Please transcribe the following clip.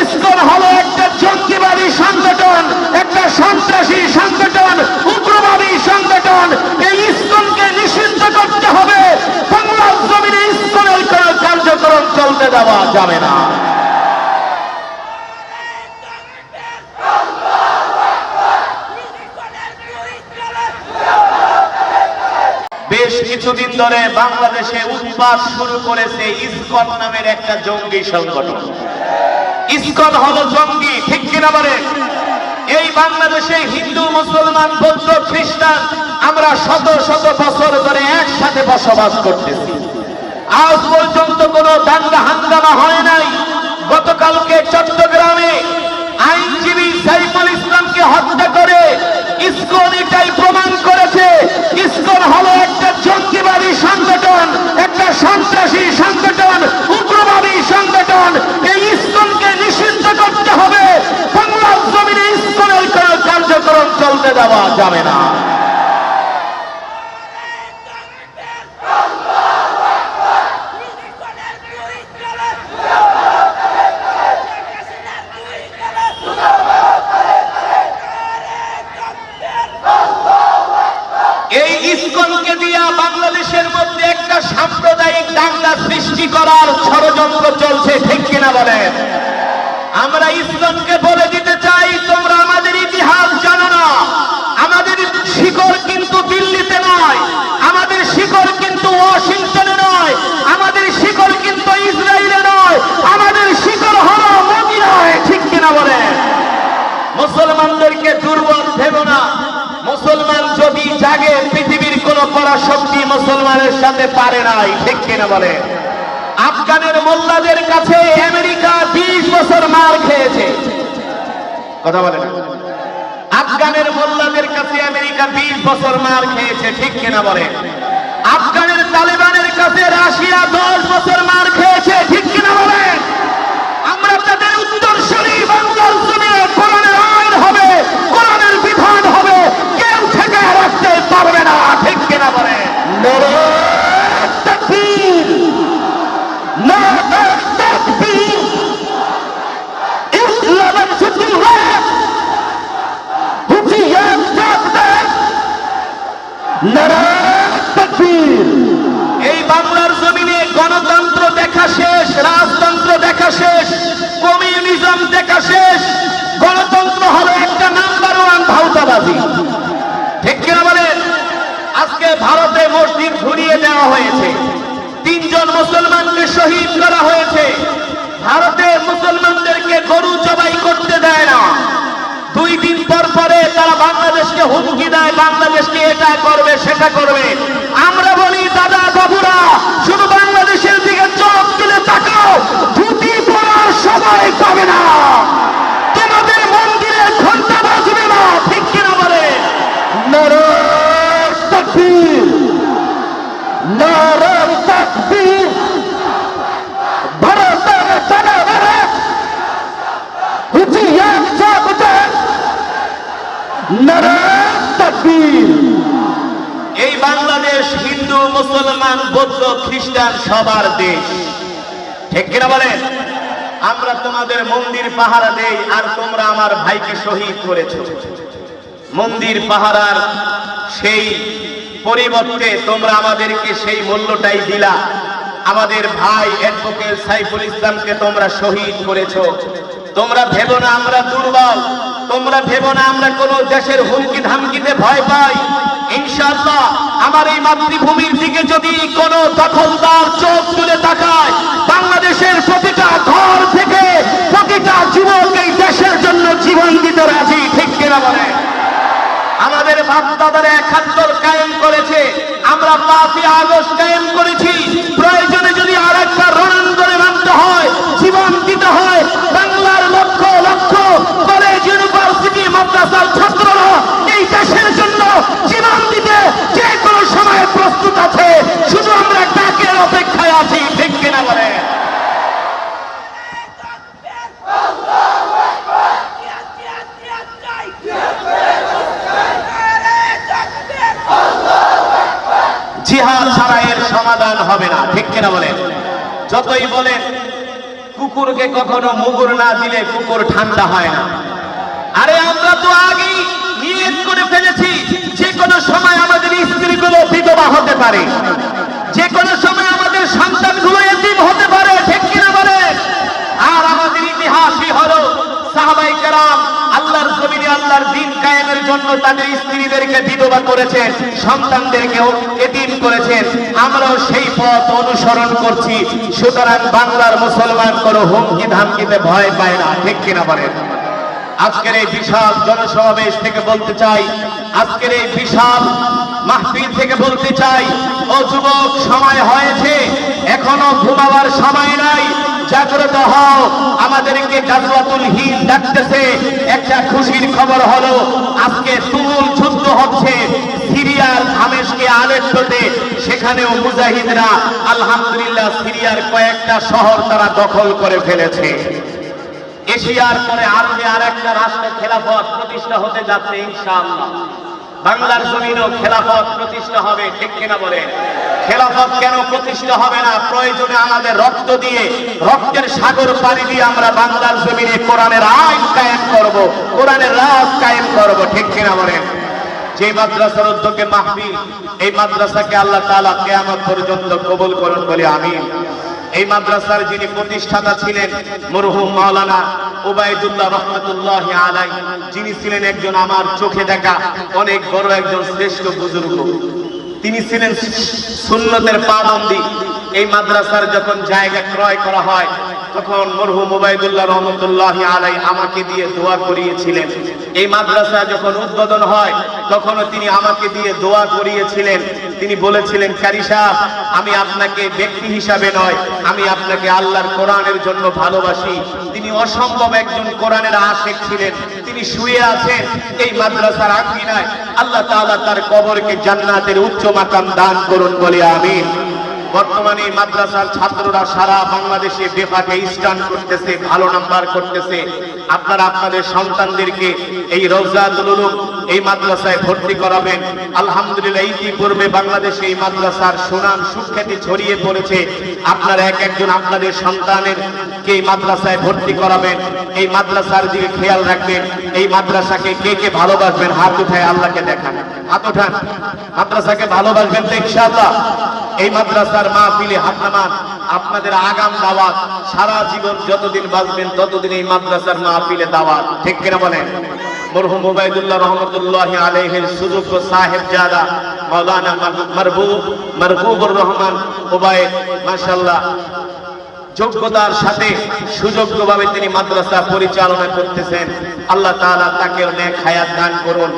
ISKCON হলো একটা জঙ্গিবাদী সংগঠন, একটা সন্ত্রাসী সংগঠন, উগ্রবাদী সংগঠন। এই ইসকনকে নিষিদ্ধ করতে হবে। বাংলার জমিনে ইসকনের কোনো কার্যক্রম চলতে দেওয়া যাবে না। বেশ কিছুদিন ধরে বাংলাদেশে উৎপাত শুরু করেছে ইসকন নামের একটা জঙ্গি সংগঠন। ইসকন হলো জঙ্গি, ঠিক কিনা বলেন এই বাংলাদেশে হিন্দু, মুসলমান, বৌদ্ধ, খ্রিস্টান, আমরা শত শত বছর ধরে একসাথে বসবাস করতেছি। আজ পর্যন্ত কোনো দাঙ্গা হাঙ্গামা হয় নাই। গতকালকে চট্টগ্রামে আইনজীবী সাইফুল ইসলামকে হত্যা করে ইসকন এটাই প্রমাণ করেছে। ইসকন হলো একটা জঙ্গিবাদী সংগঠন, একটা সন্ত্রাসী সংগঠন। দেওয়া যাবে না। এই বাংলাদেশের মধ্যে একটা সাম্প্রদায়িক সৃষ্টি করার ষড়যন্ত্র চলছে, ঠিক কিনা বলেন? আমরা ইসকনকে বলে দিতে চাই তোমরা আমাদের ইতিহাস জানো না আমাদের শিকড় কিন্তু দিল্লিতে নয় আমাদের শিকড় কিন্তু ওয়াশিংটনে নয়, আমাদের শিকড় কিন্তু ইসরায়েলে নয়, আমাদের শিকড় হলো মদিনায়, ঠিক কিনা বলেন? মুসলমানদেরকে দুর্বল ভেব না। মুসলমান যদি জাগে, পৃথিবীর কোন পরাশক্তি মুসলমানের সাথে পারে নাই, ঠিক কিনা বলে আফগানের মোল্লাদের কাছে আমেরিকা বিশ বছর মার খেয়েছে। কথা বলে আফগানের মোল্লাদের কাছে আমেরিকা বিশ বছর মার খেয়েছে, ঠিক কিনা বলে আফগানের তালেবানের কাছে রাশিয়া দশ বছর মার খেয়েছে ঠিক কিনা বলে? আমরা তাদের উত্তরসূরি বাংলার জমিনে কোরআনের আইন হবে কোরআনের বিধান হবে। কেউ থেকে রাখতে পারবে না ঠিক কিনা বলে? তাকবীর। নারে তাকবীর ইসলামের জিন্দাবাদ হুঁশিয়ার জাগবেন নারে তাকবীর এই বাংলার জমিনে গণতন্ত্র দেখা শেষ রাজতন্ত্র দেখা শেষ, কমিউনিজম দেখা শেষ, গণতন্ত্র হলো একটা নাম্বার ওয়ান ভাউতাবাজি ঠিক কিনা বলেন? আজকে ভারতে মসজিদ ঘুরিয়ে দেওয়া হয়েছে। তিনজন মুসলমানকে শহীদ করা হয়েছে। ভারতে মুসলমানদেরকে গরু জবাই করতে দেয় না। দুই দিন পর পরে তারা বাংলাদেশকে হুমকি দেয়, বাংলাদেশকে এটা করবে, সেটা করবে। আমরা বলি, দাদা, বাবুরা, শুধু বাংলাদেশের দিকে চোখ তুলে তাকাও সময় পাবে না। তোমাদের মন্দিরে ঘণ্টা বাজবে না, ঠিক কিনা বলে? নারায়ণ তাকবীর নারায়ণ তাকবীর ভারতের এই বাংলাদেশ হিন্দু, মুসলমান, বৌদ্ধ, খ্রিস্টান সবার দেশ। ঠিক কিনা বলেন আমরা তোমাদের মন্দির পাহারা দেই আর তোমরা আমার ভাইকে শহীদ করেছ। মন্দির পাহারার সেই পরিবর্তে তোমরা আমাদেরকে সেই মূল্যটাই দিলা। আমাদের ভাই অ্যাডভোকেট সাইফুল ইসলামকে তোমরা শহীদ করেছ। তোমরা ভেবো না আমরা দুর্বল, তোমরা ভেবো না আমরা কোন দেশের হুমকি ধামকিতে ভয় পাই। ইনশাআল্লাহ, আমার এই মাতৃভূমির দিকে যদি কোন দখলদার চোখ তুলে তাকায়, বাংলাদেশের প্রতিটা ঘর থেকে প্রতিটা যুবক এই দেশের জন্য জীবন দিতে রাজি, ঠিক কিনা বলে? আমাদের বাপদাদারা কায়েম করেছে, আমরা পাঁচই আগস্ট কায়েম করেছি, প্রয়োজনে ছাড়া এর সমাধান হবে না। ঠিক কিনা বলেন? যতই বলেন, কুকুরকে কখনো মুগুর না দিলে কুকুর ঠান্ডা হয় না। আরে আমরা তো আগেই নিয়ত করে ফেলেছি, যে কোনো সময় আমাদের স্ত্রীগুলো বিধবা হতে পারে। যে কোনো সময় আমাদের সন্তানগুলো এতিম হতে পারে, ঠিক কিনা বলে আর আমাদের ইতিহাসই হলো সাহাবাই কারাম আল্লাহর দিন কায়েমের জন্য তাদের স্ত্রীদেরকে বিধবা করেছেন সন্তানদেরকে এতিম করেছেন আমরাও সেই পথ অনুসরণ করছি। সুতরাং বাংলার মুসলমান কোনো হুমকি ধামকিতে ভয় পায় না, ঠিক কিনা বলেন? আজকের এই বিশাল জনসমাবেশ থেকে বলতে চাই, আজকের এই বিশাল মাহফিল থেকে বলতে চাই, ও যুবক, সময় হয়েছে, এখনও ঘুমাবার সময় নাই। জাগ্রত হও। আমাদেরকে গাজওয়াতুল হিন্দ ডাকতেছে। একটা খুশির খবর হলো, আজকে তুমুল যুদ্ধ হচ্ছে সিরিয়ার ধামেশকে আলেপ্পোতে সেখানেও মুজাহিদরা আলহামদুলিল্লাহ সিরিয়ার কয়েকটা শহর তারা দখল করে ফেলেছে। এশিয়ার পরে আরবে আর একটা রাষ্ট্রে খেলাফত প্রতিষ্ঠা হতে যাচ্ছে, ইনশাআল্লাহ। বাংলার জমিনও খেলাফত প্রতিষ্ঠা হবে, ঠিক কিনা বলে খেলাফত কেন প্রতিষ্ঠা হবে না? প্রয়োজনে আমাদের রক্ত দিয়ে, রক্তের সাগর পাড়ি দিয়ে আমরা বাংলার জমিনে কোরআনের আইন কায়েম করব, কোরআনের রাজ কায়েম করব, ঠিক কিনা বলেন? যে মাদ্রাসার উদ্যোগে মাহফিল, এই মাদ্রাসাকে আল্লাহ তাআলা কিয়ামত পর্যন্ত কবুল করুন বলে আমিন। এই মাদ্রাসার যিনি প্রতিষ্ঠাতা ছিলেন মরহুম মাওলানা ওবায়দুল্লাহ রহমতুল্লাহ আলাই যিনি ছিলেন একজন আমার চোখে দেখা অনেক বড় একজন শ্রেষ্ঠ বুজুর্গ। তিনি ছিলেন সুন্নতের পাবন্দি। এই মাদ্রাসার যখন জায়গা ক্রয় করা হয় তখন মরহুম ওবায়দুল্লাহ রহমতুল্লাহ আলাই আমাকে দিয়ে দোয়া করিয়েছিলেন। এই মাদ্রাসা যখন উদ্বোধন হয়, তখনও তিনি আমাকে দিয়ে দোয়া করিয়েছিলেন। তিনি বলেছিলেন কারি সাহেব আমি আপনাকে ব্যক্তি হিসাবে নয়, আমি আপনাকে আল্লাহর কোরআনের জন্য ভালোবাসি। তিনি অসম্ভব একজন কোরআনের আশেক ছিলেন। তিনি শুয়ে আছেন এই মাদ্রাসার আকিনায় আল্লাহ তাআলা তার কবরকে জান্নাতের উচ্চ মাকাম দান করুন বলে আমিন। বর্তমানে মাদ্রাসার ছাত্ররা সারা বাংলাদেশে বেফাকে স্টান করতেছে, ভালো নাম্বার করতেছে। আপনারা আপনাদের সন্তানদেরকে এই রওজাতুল উলুম এই মাদ্রাসায় ভর্তি করাবেন। আলহামদুলিল্লাহ, ইতিপূর্বে বাংলাদেশে এই মাদ্রাসার সুনাম সুখ্যাতি ছড়িয়ে পড়েছে। আপনারা এক একজন আপনাদের সন্তানের কে মাদ্রাসায় ভর্তি করাবেন, এই মাদ্রাসার দিকে খেয়াল রাখবেন, এই মাদ্রাসাকে কে কে ভালোবাসবেন, হাত উঠায় আল্লাহকে দেখান, হাত উঠান। মাদ্রাসাকে ভালোবাসবেন তো ইনশাআল্লাহ। এই মাদ্রাসার মাহফিলে হাত নামান, আপনাদের আগাম দাওয়াত, সারা জীবন যতদিন বাঁচবেন, ততদিন এই মাদ্রাসার মাহফিলে দাওয়াত, ঠিক কিনা বলেন? মরহুম রহমান যোগ্যতার সাথে সুযোগ্যভাবে তিনি মাদ্রাসা পরিচালনা করতেছেন। আল্লাহ তাকে অনেক হায়াত দান করুন।